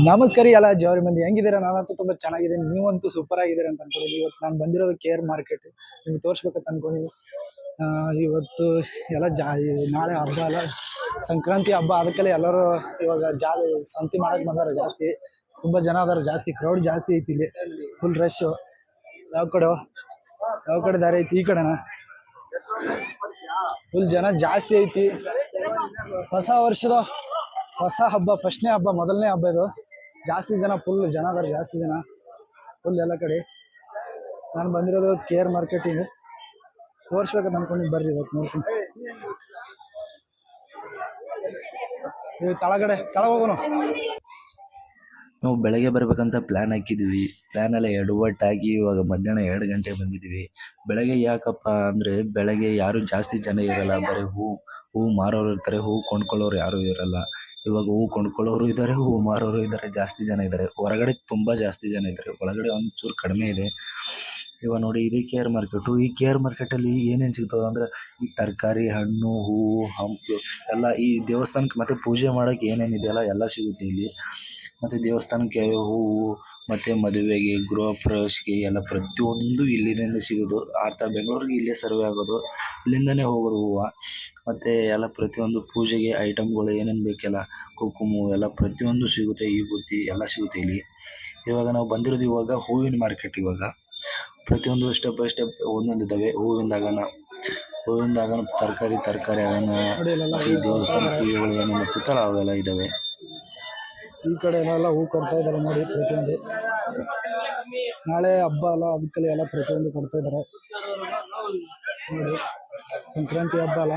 ನಮಸ್ಕಾರ ಎಲ್ಲ ಜವರಿ ಮಂದಿ. ಹೆಂಗಿದ್ದೀರಾ? ನಾನಂತೂ ತುಂಬಾ ಚೆನ್ನಾಗಿದ್ದೀನಿ. ನೀವಂತೂ ಸೂಪರ್ ಆಗಿದ್ದೀರಾ ಅಂತ ಅನ್ಕೊಂಡಿದ್ದೀನಿ. ಇವತ್ತು ನಾನು ಬಂದಿರೋದು ಕೇರ್ ಮಾರ್ಕೆಟ್ ನಿಮ್ಗೆ ತೋರಿಸ್ಬೇಕಂತ ಅನ್ಕೊಂಡಿದ್ದೀನಿ. ಇವತ್ತು ಎಲ್ಲ ಜಾ ನಾಳೆ ಹಬ್ಬ ಅಲ್ಲ. ಸಂಕ್ರಾಂತಿ ಹಬ್ಬ. ಅದಕ್ಕೆಲ್ಲ ಎಲ್ಲರೂ ಇವಾಗ ಜಾ ಸಂತಿ ಮಾಡಕ್ ಬಂದಾರ ಜಾಸ್ತಿ. ತುಂಬಾ ಜನ ಅದಾರ ಜಾಸ್ತಿ. ಕ್ರೌಡ್ ಜಾಸ್ತಿ ಐತಿ ಇಲ್ಲಿ. ಫುಲ್ ರಶ್ ಯಾವ ಕಡೆ? ಯಾವ ಕಡೆ ದಾರಿ ಐತಿ? ಈ ಕಡೆನ? ಫುಲ್ ಜನ ಜಾಸ್ತಿ ಐತಿ. ಹೊಸ ವರ್ಷದ ಹೊಸ ಹಬ್ಬ, ಫಸ್ಟ್ನೇ ಹಬ್ಬ, ಮೊದಲನೇ ಹಬ್ಬ ಇದು. ಜಾಸ್ತಿ ಜನ ಫುಲ್ ಜನ ಅದಾರ, ಜಾಸ್ತಿ ಜನ. ಫುಲ್ ಎಲ್ಲ ಕಡೆ. ನಾನು ಬಂದಿರೋದು ಕೇರ್ ಮಾರ್ಕೆಟಿಂಗ್ ತೋರಿಸ್ಬೇಕಂತ ಅನ್ಕೊಂಡು ಬರ್ರಿ ಇವತ್ತು ನೋಡ್ಕೊಂಡು ತಳಗಡೆ ತಳ ಹೋಗೋಣ ನಾವು ಬೆಳಗ್ಗೆ ಬರಬೇಕಂತ ಪ್ಲ್ಯಾನ್ ಹಾಕಿದ್ವಿ. ಪ್ಲ್ಯಾನ್ ಎಲ್ಲ ಆಗಿ ಇವಾಗ ಮಧ್ಯಾಹ್ನ ಎರಡು ಗಂಟೆ ಬಂದಿದ್ವಿ. ಬೆಳಗ್ಗೆ ಯಾಕಪ್ಪ ಅಂದರೆ ಬೆಳಗ್ಗೆ ಯಾರು ಜಾಸ್ತಿ ಜನ ಇರಲ್ಲ, ಬರೀ ಹೂ ಹೂ ಮಾರೋರು ಇರ್ತಾರೆ, ಹೂ ಕೊಂಡ್ಕೊಳ್ಳೋರು ಯಾರೂ ಇರಲ್ಲ. ಇವಾಗ ಹೂ ಕೊಂಡ್ಕೊಳ್ಳೋರು ಇದ್ದಾರೆ ಹೂ ಮಾರೋರು ಇದ್ದಾರೆ ಜಾಸ್ತಿ ಜನ ಇದ್ದಾರೆ ಹೊರಗಡೆ ತುಂಬ ಜಾಸ್ತಿ ಜನ ಇದ್ದಾರೆ ಒಳಗಡೆ ಒಂಚೂರು ಕಡಿಮೆ ಇದೆ. ಇವಾಗ ನೋಡಿ, ಇದು ಕೇರ್ ಮಾರ್ಕೆಟು ಈ ಕೇರ್ ಮಾರ್ಕೆಟಲ್ಲಿ ಏನೇನು ಸಿಗ್ತದೆ ಅಂದರೆ, ಈ ತರಕಾರಿ, ಹಣ್ಣು ಹೂವು ಹಂಪು, ಎಲ್ಲ ಈ ದೇವಸ್ಥಾನಕ್ಕೆ ಮತ್ತು ಪೂಜೆ ಮಾಡೋಕ್ಕೆ ಏನೇನು ಇದೆಯಲ್ಲ ಎಲ್ಲ ಸಿಗುತ್ತೆ ಇಲ್ಲಿ. ಮತ್ತು ದೇವಸ್ಥಾನಕ್ಕೆ ಹೂವು ಮತ್ತು ಮದುವೆಗೆ ಗೃಹ ಪ್ರವೇಶಕ್ಕೆ ಎಲ್ಲ ಪ್ರತಿಯೊಂದು ಇಲ್ಲಿಂದ ಸಿಗೋದು. ಅರ್ಥ ಬೆಂಗಳೂರಿಗೆ ಇಲ್ಲೇ ಸರ್ವೆ ಆಗೋದು. ಇಲ್ಲಿಂದನೇ ಹೋಗೋದು ಹೂವು. ಮತ್ತು ಎಲ್ಲ ಪ್ರತಿಯೊಂದು ಪೂಜೆಗೆ ಐಟಮ್ಗಳು ಏನೇನು ಬೇಕೆಲ್ಲ ಕುಂಕುಮ ಎಲ್ಲ ಪ್ರತಿಯೊಂದು ಸಿಗುತ್ತೆ, ಈ ಬುತ್ತಿ ಎಲ್ಲ ಸಿಗುತ್ತೆ ಇಲ್ಲಿ. ಇವಾಗ ನಾವು ಬಂದಿರೋದು ಇವಾಗ ಹೂವಿನ ಮಾರ್ಕೆಟ್ ಇವಾಗ. ಪ್ರತಿಯೊಂದು ಸ್ಟೆಪ್ ಬೈ ಸ್ಟೆಪ್ ಒಂದೊಂದು ಇದ್ದಾವೆ ಹೂವಿಂದಾಗನ ಹೂವಿಂದಾಗ ತರಕಾರಿ ತರಕಾರಿ ಆಗನ ಈ ದೇವಸ್ಥಾನ ಪೂಜೆಗಳು ಏನೇನು ಸುತ್ತಲ ಅವೆಲ್ಲ ಇದ್ದಾವೆ ಈ ಕಡೆ ಎಲ್ಲ ಹೂ ಕೊಡ್ತಾ ಇದ್ದಾರೆ ನೋಡಿ ಪ್ರತಿಯೊಂದು. ನಾಳೆ ಹಬ್ಬ ಅಲ್ಲ, ಅದಕ್ಕೆಲ್ಲ ಎಲ್ಲ ಪ್ರತಿಯೊಂದು ಕೊಡ್ತಾ ಇದ್ದಾರೆ. ನೋಡಿ, ಸಂಕ್ರಾಂತಿ ಹಬ್ಬ ಅಲ್ಲ.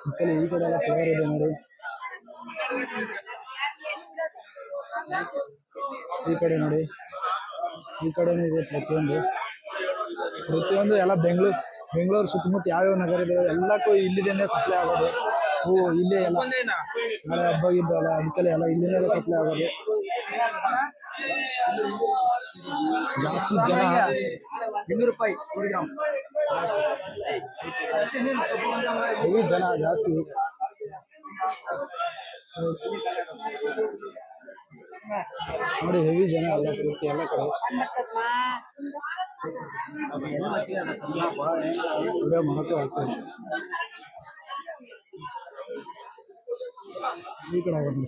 ಅದಕ್ಕೆಲ್ಲ ಈ ಕಡೆ ಎಲ್ಲ ಇದೆ ನೋಡಿ. ಈ ಕಡೆ ನೋಡಿ. ಈ ಕಡೆನೂ ಇದೆ ಪ್ರತಿಯೊಂದು. ಪ್ರತಿಯೊಂದು ಎಲ್ಲ ಬೆಂಗಳೂರು ಬೆಂಗಳೂರು ಸುತ್ತಮುತ್ತ ಯಾವ್ಯಾವ ನಗರ ಇದೆ, ಎಲ್ಲಕ್ಕೂ ಇಲ್ಲಿದೇನೆ ಸಪ್ಲೈ ಆಗೋದು. ಹೂ, ಇಲ್ಲೇ ಎಲ್ಲ. ನಾಳೆ ಹಬ್ಬ ಗಿಬ್ಬ ಅಲ್ಲ ಅದಕ್ಕೆಲ್ಲ ಎಲ್ಲ ಇಲ್ಲಿನೇ ಸಪ್ಲೈ ಆಗೋದು. ಜಾಸ್ತಿ ಜನ ಇನ್ನೂರು ರೂಪಾಯಿ ಹೆವಿ ಜನ ಜಾಸ್ತಿ ನೋಡಿ ಹೆವಿ ಜನ ಎಲ್ಲ ಪೂರ್ತಿ ಎಲ್ಲ ಕಡೆ ವಿಡಿಯೋ ಮಾಡಕ್ಕೂ ಆಗ್ತದೆ ಈ ಕಡೆ ಆಗೋದು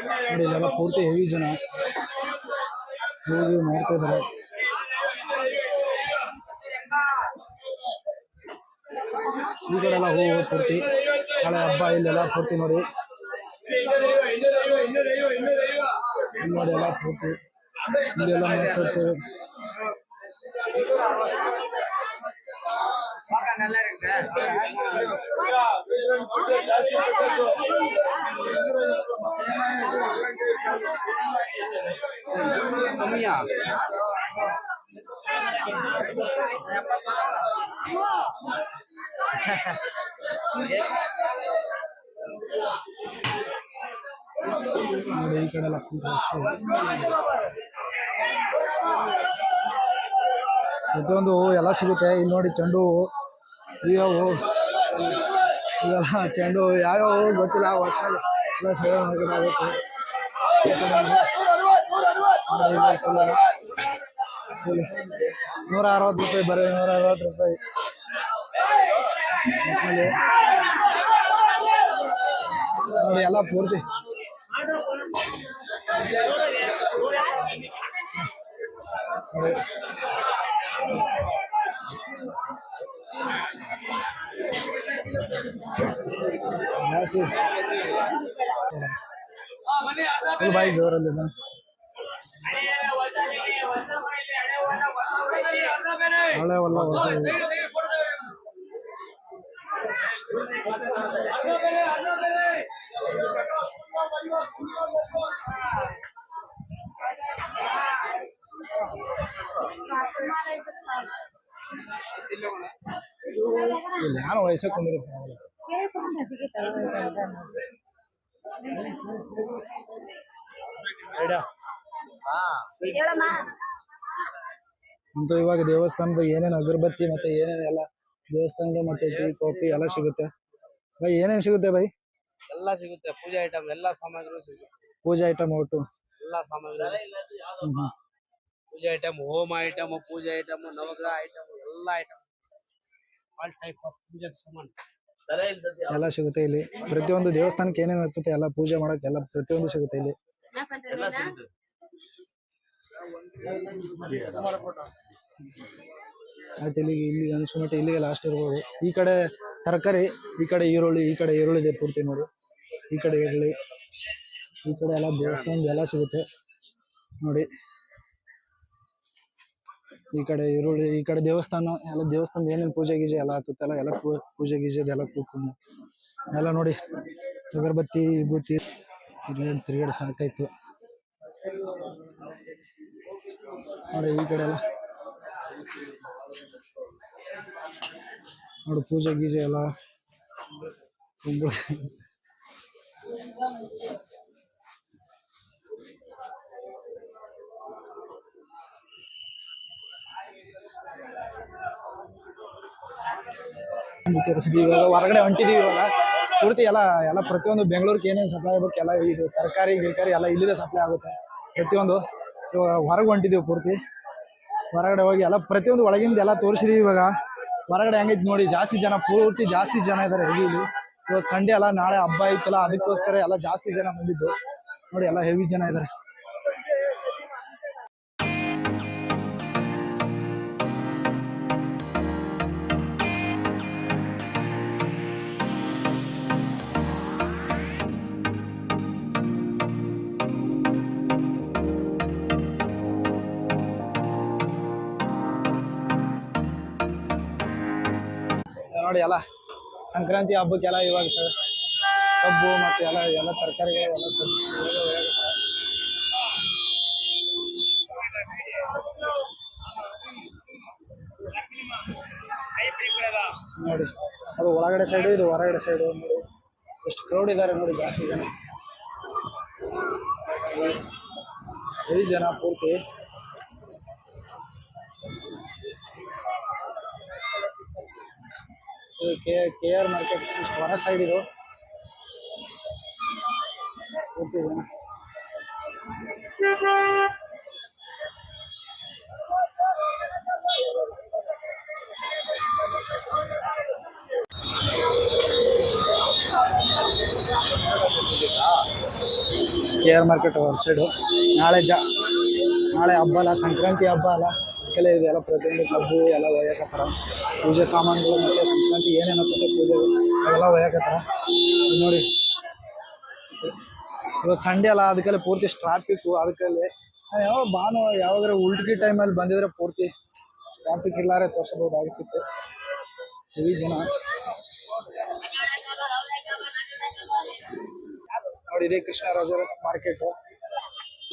ನೋಡಿ ಇಲ್ಲೆಲ್ಲ ಪೂರ್ತಿ ಹೆವಿ ಜನ ಹೋಗಿ ಮಾಡ್ತಾ ಇದ್ದಾರೆ ಈ ಕಡೆ ಎಲ್ಲ ಹೂವು ಪೂರ್ತಿ ನಾಳೆ ಹಬ್ಬ ಇಲ್ಲೆಲ್ಲ ಪೂರ್ತಿ ನೋಡಿ ಇಲ್ಲಿ ನೋಡಿ ಎಲ್ಲ ಪೂರ್ತಿ ಇಲ್ಲೆಲ್ಲ ಮಾಡ್ತಾ ಇರ್ತೇವೆ ನೋಡಿ ಈ ಕಡೆ ಎಲ್ಲ ಫುಲ್ ರಶ್ ಪ್ರತಿಯೊಂದು ಹೂವು ಎಲ್ಲ ಸಿಗುತ್ತೆ ಇಲ್ಲಿ ನೋಡಿ ಚೆಂಡು ಹೂವು ಇವು ಇವೆಲ್ಲ ಚೆಂಡು ಹೂವು ಯಾವ್ಯಾವ ಹೂವು ಗೊತ್ತಿಲ್ಲ ಒಟ್ನಲ್ಲಿ ಎಲ್ಲ ಸೇವೆ ಮಾಡ್ಬೇಕಾಗುತ್ತೆ ಈ ಕಡೆ ನೋಡಿ ಇಲ್ಲಿ full ಎಲ್ಲ full ನೂರ ಅರವತ್ತು ರೂಪಾಯಿ ಬರೀ ನೂರ ಅರವತ್ತು ರೂಪಾಯಿ ಆಮೇಲೆ ನೋಡಿ ಎಲ್ಲ ಪೂರ್ತಿ ನೋಡಿ ಜಾಸ್ತಿ ಫುಲ್ ಬಾಯಿ ಜೋರಲ್ಲಿ ಇದೆ. ಹಳೆವಲ್ಲ ಹೊಸ ಇಲ್ಲಿ ಯಾರು ವಯಸ್ಸಾಗ ಅಂತೂ ಇವಾಗ ದೇವಸ್ಥಾನದ ಏನೇನು ಅಗರಬತ್ತಿ ಮತ್ತೆ ಏನೇನೆಲ್ಲ ದೇವಸ್ಥಾನದ ಮತ್ತೆ ಟೀ ಕಾಫಿ ಎಲ್ಲ ಸಿಗುತ್ತೆ. ಬೈ ಏನೇನು ಸಿಗುತ್ತೆ ಬೈ? ಎಲ್ಲ ಸಿಗುತ್ತೆ. ಪೂಜೆ ಐಟಮ್ ಎಲ್ಲ ಸಾಮಗ್ರಿಗಳು ಸಿಗುತ್ತೆ. ಪೂಜೆ ಐಟಮ್ ಒಟ್ಟು. ಎಲ್ಲ ಸಾಮಗ್ರಿ. ಪೂಜೆ ಐಟಮ್ ಹೋಮ ಐಟಮ್ ಪೂಜೆ ಐಟಮ್ ನವಗ್ರಹ ಐಟಮ್ ಎಲ್ಲ ಐಟಮ್ ಆಲ್ ಟೈಪ್ ಆಫ್ ಪೂಜಾ ಸಾಮಾನು. ಎಲ್ಲ ಸಿಗುತ್ತೆ ಇಲ್ಲಿ. ಪ್ರತಿಯೊಂದು ದೇವಸ್ಥಾನಕ್ಕೆ ಏನೇನು ಇರ್ತದೆ ಎಲ್ಲ ಪೂಜೆ ಮಾಡೋಕೆ ಎಲ್ಲ ಪ್ರತಿಯೊಂದು ಸಿಗುತ್ತೆ ಇಲ್ಲಿ. ಆಯ್ತು ಇಲ್ಲಿ ಇಲ್ಲಿ ಅನ್ಸೋ ಮಟ್ಟ ಇಲ್ಲಿಗೆ ಲಾಸ್ಟ್ ಇರ್ಬೋದು. ಈ ಕಡೆ ತರಕಾರಿ ಈ ಕಡೆ ಈರುಳ್ಳಿ ಈ ಕಡೆ ಈರುಳ್ಳಿ ಇದೆ ಪೂರ್ತಿ ನೋಡಿ. ಈ ಕಡೆ ಈರುಳ್ಳಿ ಈ ಕಡೆ ಎಲ್ಲ ದೇವಸ್ಥಾನದ ಎಲ್ಲ ಸಿಗುತ್ತೆ ನೋಡಿ. ಈ ಕಡೆ ಈರುಳ್ಳಿ ಈ ಕಡೆ ದೇವಸ್ಥಾನ ಎಲ್ಲ ದೇವಸ್ಥಾನದ ಏನೇನು ಪೂಜೆ ಗೀಜೆ ಎಲ್ಲ ಆಗ್ತತ್ತಲ್ಲ ಎಲ್ಲ ಎಲ್ಲ ಪೂಜೆ ಗೀಜೆ ಎಲ್ಲ ಕುಂಕುಮ ಎಲ್ಲ ನೋಡಿ. ಅಗರಬತ್ತಿ ವಿಭೂತಿ ತಿರ್ಗಾಡಿ ತಿರ್ಗಾಡಿ ಸಾಕಾಯ್ತು. ನೋಡಿ ಈ ಕಡೆ ಎಲ್ಲ. ನೋಡಿ ಪೂಜೆ ಗೀಜೆ ಎಲ್ಲ. ತುಂಬ ಇವಾಗ ಹೊರಗಡೆ ಹೊಂಟಿದೀವಿ ಇವಾಗ. ಪೂರ್ತಿ ಎಲ್ಲ ಎಲ್ಲ ಪ್ರತಿಯೊಂದು ಬೆಂಗಳೂರಿಗೆ ಏನೇನು ಸಪ್ಲೈ ಆಗಬೇಕು, ಎಲ್ಲ ಇದು ತರಕಾರಿ, ಗಿರ್ಕಾರಿ ಎಲ್ಲ ಇಲ್ಲಿದೆ ಸಪ್ಲೈ ಆಗುತ್ತೆ. ಪ್ರತಿಯೊಂದು ಇವಾಗ ಹೊರಗೆ ಹೊಂಟಿದ್ದೀವಿ ಪೂರ್ತಿ. ಹೊರಗಡೆ ಹೋಗಿ ಎಲ್ಲ ಪ್ರತಿಯೊಂದು ಒಳಗಿಂದ ಎಲ್ಲ ತೋರಿಸಿದೀವಿ ಇವಾಗ. ಹೊರಗಡೆ ಹೆಂಗೈತೆ ನೋಡಿ, ಜಾಸ್ತಿ ಜನ, ಪೂರ್ತಿ ಜಾಸ್ತಿ ಜನ ಇದ್ದಾರೆ ಹೆವಿ ಇಲ್ಲಿ. ಇವತ್ತು ಸಂಡೇ ಅಲ್ಲ, ನಾಳೆ ಹಬ್ಬ ಇತ್ತಲ್ಲ ಅದಕ್ಕೋಸ್ಕರ ಎಲ್ಲ ಜಾಸ್ತಿ ಜನ ಬಂದಿದ್ದು. ನೋಡಿ, ಎಲ್ಲ ಹೆವಿ ಜನ ಇದ್ದಾರೆ ನೋಡಿ ಎಲ್ಲ ಸಂಕ್ರಾಂತಿ ಹಬ್ಬಕ್ಕೆಲ್ಲ ಇವಾಗ ಸರ್ ಕಬ್ಬು ಮತ್ತು ಎಲ್ಲ ಎಲ್ಲ ತರಕಾರಿಗಳು ಎಲ್ಲ ನೋಡಿ, ಅದು ಒಳಗಡೆ ಸೈಡು ಇದು ಹೊರಗಡೆ ಸೈಡು ನೋಡಿ. ಎಷ್ಟು ಕ್ರೌಡ್ ಇದ್ದಾರೆ ನೋಡಿ ಜಾಸ್ತಿ ಜನ. ಜನ ಪೂರ್ತಿ ಇದು ಕೆ ಕೆ ಆರ್ ಮಾರ್ಕೆಟ್ ಹೊರ ಸೈಡ್ ಇದು. ಕೆ ಆರ್ ಮಾರ್ಕೆಟ್ ಹೊರ ಸೈಡು ನಾಳೆ ಜಾ, ನಾಳೆ ಹಬ್ಬ ಅಲ್ಲ, ಸಂಕ್ರಾಂತಿ ಹಬ್ಬ ಅಲ್ಲ. ಅದಕ್ಕೆಲ್ಲ ಇದೆಲ್ಲ ಪ್ರತಿಯೊಂದು ಕಬ್ಬು ಎಲ್ಲ ಒಯ್ಯಕತ್ತಾರ ಪೂಜೆ ಸಾಮಾನುಗಳು ಮತ್ತು ಸಂಕ್ರಾಂತಿ ಏನೇನು ಪೂಜೆ, ಅವೆಲ್ಲ ಒಯ್ಯಕತ್ತಾರ ನೋಡಿ, ಇವತ್ತು ಸಂಡೇ ಅಲ್ಲ, ಅದಕ್ಕೆಲ್ಲ ಪೂರ್ತಿ ಟ್ರಾಫಿಕ್ಕು ಅದಕ್ಕಲ್ಲಿ ಯಾವ ಭಾನುವಾರ ಯಾವಾಗಾರ ಉಲ್ಟಿ ಟೈಮಲ್ಲಿ ಬಂದಿದ್ರೆ ಪೂರ್ತಿ ಟ್ರಾಫಿಕ್ ಇಲ್ಲಾರೆ ತೋರಿಸಬಹುದಾಗಿತ್ತು. ಇಡೀ ಜನ. ನೋಡಿ, ಇದೇ ಕೃಷ್ಣರಾಜರ ಮಾರ್ಕೆಟ್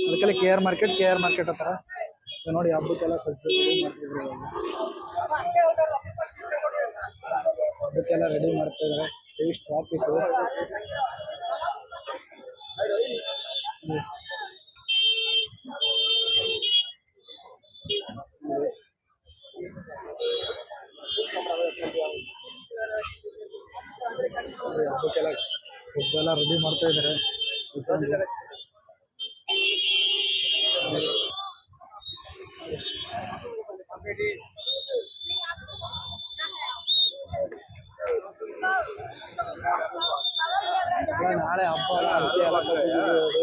ಅದಕ್ಕೆಲ್ಲ K R market K R market ಹತ್ರ. ಇದು ನೋಡಿ ಹಬ್ಬಕ್ಕೆಲ್ಲ ಸಜ್ಜು ready ಮಾಡ್ತಿದ್ರು ಇವಾಗ. ಹಬ್ಬಕ್ಕೆಲ್ಲ ರೆಡಿ ಮಾಡ್ತಾ ಇದಾರೆ ಹೆವಿ ಟ್ರಾಫಿಕ್ ಹಬ್ಬಕ್ಕೆಲ್ಲ ಫುಡ್ ರೆಡಿ ಮಾಡ್ತಾ ಇದಾರೆ ಎಲ್ಲ ನಾಳೆ ಹಬ್ಬ ಅಲ್ಲ ಅದಕ್ಕೆ ಎಲ್ಲ ಕಟ್ಟಿದ್ದೀವಿ ಅದು.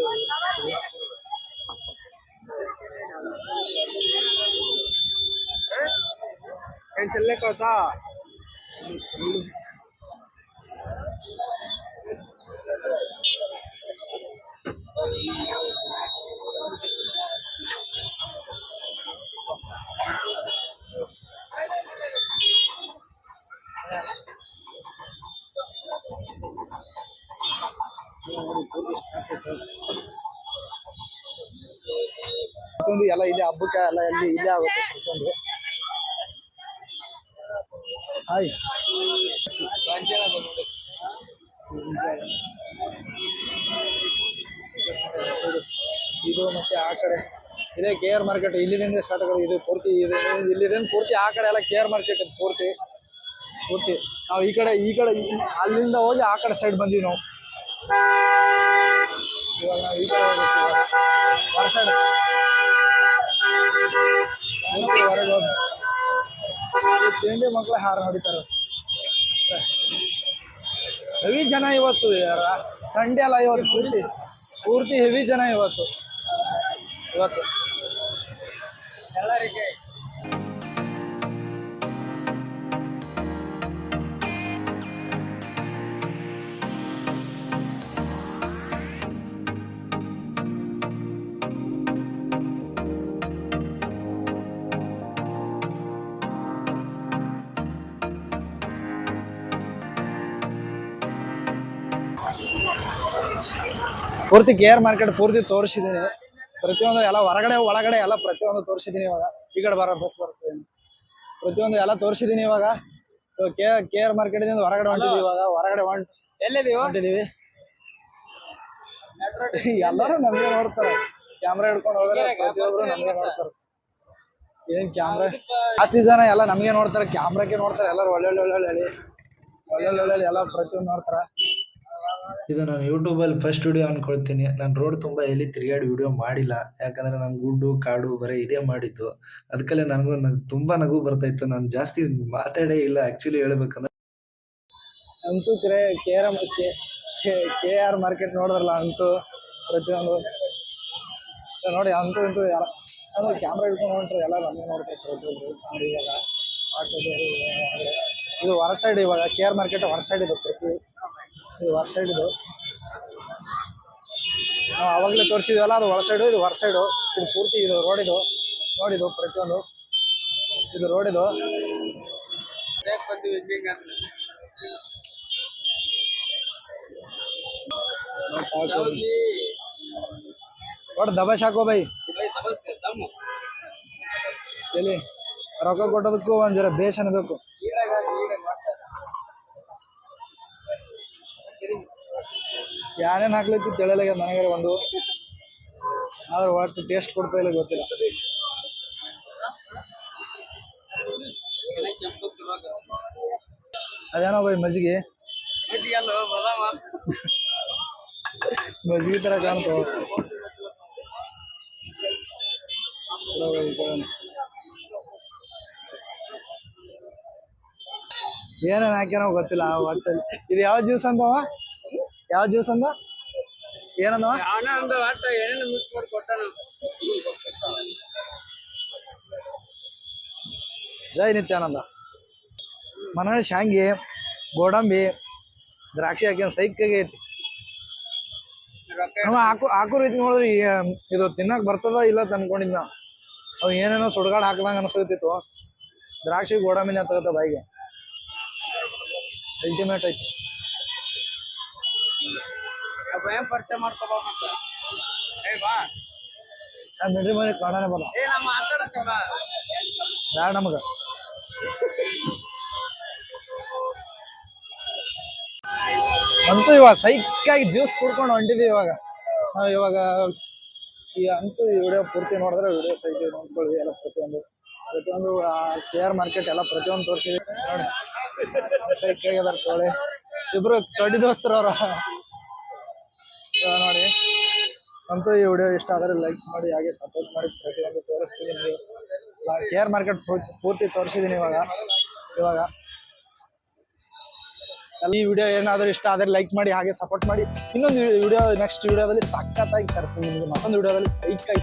ಪ್ರತಿಯೊಂದು ಎಲ್ಲ ಇಲ್ಲಿ ಹಬ್ಬಕ್ಕೆ ಎಲ್ಲ ಎಲ್ಲಿ ಇಲ್ಲೇ ಆಗುತ್ತೆ ಹಾಯ್. ಇದು ಮತ್ತೆ ಆ ಕಡೆ. ಇದೇ ಕೆ ಮಾರ್ಕೆಟ್ ಇಲ್ಲಿಂದ ಸ್ಟಾರ್ಟ್ ಆಗೋದು. ಇದು ಪೂರ್ತಿ, ಇದು ಇಲ್ಲಿಂದ ಪೂರ್ತಿ ಆ ಕಡೆ ಎಲ್ಲ ಕೆ ಮಾರ್ಕೆಟ್ ಪೂರ್ತಿ. ಪೂರ್ತಿ. ನಾವು ಈ ಕಡೆ ಈ ಕಡೆ ಅಲ್ಲಿಂದ ಹೋಗಿ ಆ ಕಡೆ ಸೈಡ್ ಬಂದೀವಿ ನಾವು. ಇವಾಗ ನಾವು ಈ ಕಡೆ ತಿಂಡಿ ಮಕ್ಳು ಹಾರ ಹೊಡಿತಾರೆ. ಹೆವಿ ಜನ ಇವತ್ತು ಯಾರ? ಸಂಡೇ ಅಲ್ಲ, ಇವತ್ತು ಪೂರ್ತಿ ಪೂರ್ತಿ ಹೆವಿ ಜನ ಇವತ್ತು. ಇವತ್ತು. ಪೂರ್ತಿ ಗೇರ್ ಮಾರ್ಕೆಟ್ ಪೂರ್ತಿ ತೋರಿಸಿದ್ದೀನಿ ಪ್ರತಿಯೊಂದು ಎಲ್ಲ ಹೊರಗಡೆ ಒಳಗಡೆ ಎಲ್ಲ ಪ್ರತಿಯೊಂದು ತೋರಿಸಿದ್ದೀನಿ ಇವಾಗ. ಈ ಕಡೆ ಬರೋ ಬಸ್ ಬರ್ತೀನಿ ಪ್ರತಿಯೊಂದು ಎಲ್ಲ ತೋರಿಸಿದ್ದೀನಿ ಇವಾಗ. ಕೆ ಕೆ ಆರ್ ಮಾರ್ಕೆಟ್ ಇಂದ ಹೊರಗಡೆ ಹೊಂಟಿದ್ವಿ ಇವಾಗ. ಹೊರಗಡೆ ಹೊಂಟ್ ಹೊಂಟಿದ್ದೀವಿ ಎಲ್ಲರೂ ನಮಗೆ ನೋಡ್ತಾರೆ. ಕ್ಯಾಮ್ರಾ ಹಿಡ್ಕೊಂಡು ಹೋದ್ರೆ ಪ್ರತಿಯೊಬ್ರು ನಮಗೆ ನೋಡ್ತಾರೆ. ಏನ್ ಕ್ಯಾಮ್ರಾ ಜಾಸ್ತಿ ಜನ ಎಲ್ಲ ನಮಗೆ ನೋಡ್ತಾರೆ. ಕ್ಯಾಮ್ರಾಕ್ಕೆ ನೋಡ್ತಾರೆ. ಎಲ್ಲರೂ ಒಳ್ಳೊಳ್ಳೆ ಒಳ್ಳೊಳ್ಳೆ ಹೇಳಿ ಒಳ್ಳೊಳ್ಳೆ ಒಳ್ಳೊಳ್ಳೆ ಎಲ್ಲ ಪ್ರತಿಯೊಂದು ನೋಡ್ತಾರೆ. ಇದು ನಾನು ಯೂಟ್ಯೂಬಲ್ಲಿ ಫಸ್ಟ್ ವಿಡಿಯೋ ಅನ್ಕೊಳ್ತೀನಿ. ನಾನು ರೋಡ್ ತುಂಬಾ ಎಲ್ಲಿ ತಿರುಗಾಡಿ ವಿಡಿಯೋ ಮಾಡಿಲ್ಲ. ಯಾಕಂದ್ರೆ ನಾನು ಗುಡ್ಡು, ಕಾಡು, ಬರೀ ಇದೇ ಮಾಡಿದ್ದು. ಅದಕ್ಕಲ್ಲೇ ನನಗೂ ತುಂಬಾ ತುಂಬ ನಗು ಬರ್ತಾ ಇತ್ತು ನಾನು ಜಾಸ್ತಿ ಮಾತಾಡೇ ಇಲ್ಲ. ಆಕ್ಚುಲಿ ಹೇಳ್ಬೇಕಂದ್ರೆ ಅಂತೂ ಕರೆ K R K R market ನೋಡಿದ್ರಲ್ಲ ಅಂತೂ ಪ್ರತಿಯೊಂದು. ನೋಡಿ, ಅಂತೂ ಅಂತೂ ಎಲ್ಲ ಅಂದ್ರೆ ಕ್ಯಾಮ್ರಾ ಹಿಡ್ಕೊಂಡು ಹೊಂಟ್ರೆ ಎಲ್ಲ ನಮಗೆ ನೋಡ್ತಾರೆ ಪ್ರತಿಯೊಂದು ಇವಾಗ. ಇದು ಹೊರ ಸೈಡ್ ಇವಾಗ ಕೆ ಆರ್ ಮಾರ್ಕೆಟ್ ಹೊರ ಸೈಡ್ ಇದೆ ಪ್ರತಿ ಇದು ಹೊರ ಸೈಡ್ ಇದು. ನಾವು ಅವಾಗಲೇ ತೋರಿಸಿದ್ವಲ್ಲ, ಅದು ಹೊರ ಸೈಡು ಇದು, ಹೊರ ಸೈಡು ಇದು ಪೂರ್ತಿ ಇದು ರೋಡ್ ಇದು. ನೋಡಿದು ಪ್ರತಿಯೊಂದು. ಇದು ರೋಡ್ ಇದು. ಸಾಕೋ ಒಟ್ಟು ದಬಾಶ್ ಹಾಕೋ ಬೈ. ಎಲ್ಲಿ? ರೊಕ್ಕ ಕೊಟ್ಟೋದಕ್ಕೂ ಒಂದ್ ಜರ ಬೇಷ್ ಅನ್ಬೇಕು. ಯಾರೇನ್ ಹಾಕ್ಲಿಕ್ಕೆ ತಿಳಿಯಲಾಗ್ಯದ ನನಗೆ ಒಂದು ಆದ್ರೆ ಒಟ್ಟು ಟೇಸ್ಟ್ ಕೊಡ್ತಾ ಇಲ್ಲ ಗೊತ್ತಿಲ್ಲ. ಅದೇನೋ ಬೈ ಮಜ್ಜಿಗೆ. ಮಜ್ಜಿಗೆ ತರ ಕಾಣ್ತಾವ. ಏನೇನು ಹಾಕ್ಯಾನೋ ಗೊತ್ತಿಲ್ಲ ಒಟ್ಟಲ್ಲಿ ಇದು ಯಾವ ಜ್ಯೂಸ್ ಅಂತವ? ಯಾವ ಜ್ಯೂಸ್ ಅಂದ ಏನನ್ನ ಜೈ ನಿತ್ಯಾನಂದ. ಮನೆ ಶಾಂಗಿ ಗೋಡಂಬಿ ದ್ರಾಕ್ಷಿ ಹಾಕಿ ಸೈಕಾಗಿ ಐತಿ. ಹಾಕು ಹಾಕೋ ರೀತಿ ನೋಡಿದ್ರಿ ಇದು ತಿನ್ನಕ್ ಬರ್ತದ ಇಲ್ಲ ಅಂತ ಅನ್ಕೊಂಡಿದ್ನ. ಅವ್ ಏನೇನೋ ಸುಡ್ಗಾಡ್ ಹಾಕ್ದಂಗ ಅನ್ಸತಿತ್ತು ದ್ರಾಕ್ಷಿ ಗೋಡಂಬಿನ ತಗತ್ತ ಬಾಯಿಗೆ. ಅಲ್ಟಿಮೇಟ್ ಐತಿ. ಭಯಂ ಪರಿಚಯ ಮಾಡ್ಕೊಬಾ ಮತ್ತೆ? ಏ ಬಾ. ಮನೆ ಏ ಮಾತಾಡಕ್ಕೆ ಬ್ಯಾಡ ನಮಗ. ಅಂತೂ ಇವಾಗ ಸೈಕಾಗಿ ಜ್ಯೂಸ್ ಕುಡ್ಕೊಂಡು ಹೊಂಟಿದೀವಿ ಇವಾಗ. ನಾವು ಇವಾಗ ಈ ಅಂತೂ ಈ ವಿಡಿಯೋ ಪೂರ್ತಿ ನೋಡಿದ್ರೆ ವಿಡಿಯೋ ಸೈಕ್ ನೋಡ್ಕೊಳ್ಳಿ ಎಲ್ಲ ಪ್ರತಿಯೊಂದು. ಪ್ರತಿಯೊಂದು ಶೇರ್ ಮಾರ್ಕೆಟ್ ಎಲ್ಲ ಪ್ರತಿಯೊಂದು ತೋರಿಸಿದ್ವಿ. ನೋಡಿ. ಸೈಕಾಗಿ ಅದಾರ ಇಬ್ರು ಚಡ್ಡಿ ದೋಸ್ತರು ಅವ್ರ ಅಂತೂ ಈ ವಿಡಿಯೋ ಇಷ್ಟ ಆದರೆ ಲೈಕ್ ಮಾಡಿ, ಹಾಗೆ ಸಪೋರ್ಟ್ ಮಾಡಿ ಪ್ರತಿಯೊಂದು ತೋರಿಸ್ತೀನಿ ನಿಮಗೆ. ಕೆ ಆರ್ ಮಾರ್ಕೆಟ್ ಪೂರ್ತಿ ತೋರಿಸಿದ್ದೀನಿ ಇವಾಗ. ಇವಾಗ. ಈ ವಿಡಿಯೋ ಏನಾದರೂ ಇಷ್ಟ ಆದರೆ ಲೈಕ್ ಮಾಡಿ, ಹಾಗೆ ಸಪೋರ್ಟ್ ಮಾಡಿ. ಇನ್ನೊಂದು ವಿಡಿಯೋ ನೆಕ್ಸ್ಟ್ ವಿಡಿಯೋದಲ್ಲಿ ಸಖತ್ತಾಗಿ ತರ್ತೀನಿ ನಿಮಗೆ. ಮತ್ತೊಂದು ವಿಡಿಯೋದಲ್ಲಿ ಸೈಕಾಗಿ